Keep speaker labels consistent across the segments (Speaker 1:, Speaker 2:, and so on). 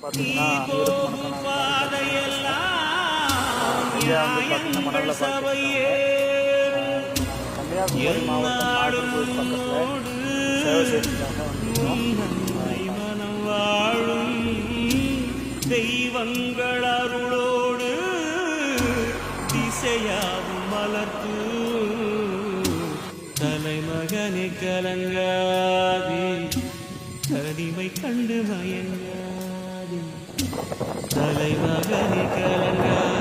Speaker 1: பார்த்தீங்கன்னா மணலில் கன்னியாகுமரி மாவட்டம் நாகர்கோவில் பக்கத்தில் சேவை செய்யறதுக்காக
Speaker 2: வாழும் தெய்வங்கள் அருளோடு திசையாவும் மலர்த்து தலைமகனை கலங்காதே தனிமை கண்டு மயங்க. தலைமகனை கலங்கா.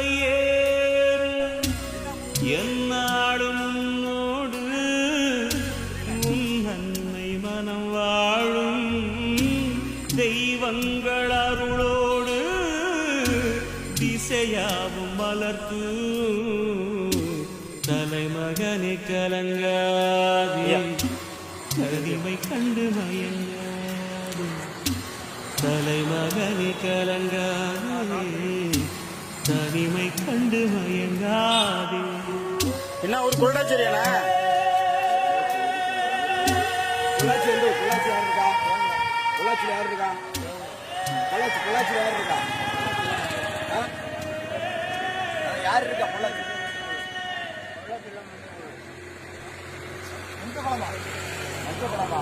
Speaker 2: சபையேறு என்னாடும் உன்னோடு உன் நன்மை மனம் வாழும் தெய்வங்கள் அருளோடு திசையாவும் மலர்த்து தலைமகனை கலங்காதே. கருதிமை கண்டு மயங்காது. தலைமகனை கலங்காதே. தனிமை கண்டு மயங்காதே.
Speaker 1: என்ன ஒரு குருடாச்சேரியாண்ணா
Speaker 3: பொள்ளாச்சி வந்து பொள்ளாச்சி யார் இருக்கா? பொள்ளாச்சியில் யார் இருக்கா? பொள்ளாச்சி பொள்ளாச்சியில் யார் இருக்கா? ஆ? யார் இருக்கா பொள்ளாச்சி பொள்ளாச்சி எங்க படமா எங்க படமா